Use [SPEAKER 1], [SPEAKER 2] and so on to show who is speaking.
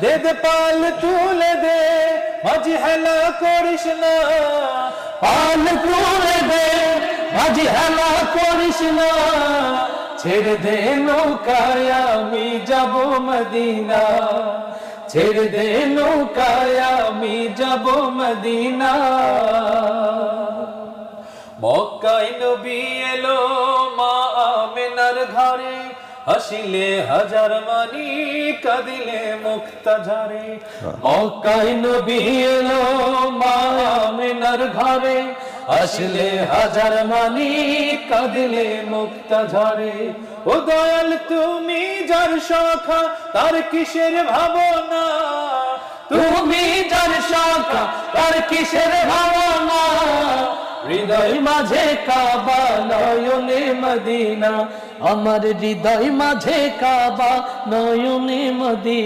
[SPEAKER 1] দে দে পাল তুলে দে, মাঝি হেলা করিস না। পাল তুলে দে, মাঝি হেলা করিস না। ছেড়ে দে নৌকায় আমি যাব মদিনা। ছেড়ে দে নৌকায় আমি যাব মদিনা। মক্কায় নবী এলো মা আমেনার ঘরে। হাসিলে হাজার মানি কাঁদিলে মুক্তা ঝরে মক্কায় নবী এলো মা আমেনার ঘরে। আসলে হাজার মানি কাঁদিলে মুক্তা ঝরে ও দয়াল তুমি যার শাখা তার কিসের ভাবনা? তুমি যার শাখা তার কিসের ভাবনা? হৃদয় মাঝে কাবা নয়নে মদিনা। আমার হৃদয় মাঝে কাবা নয়নে মদিনা।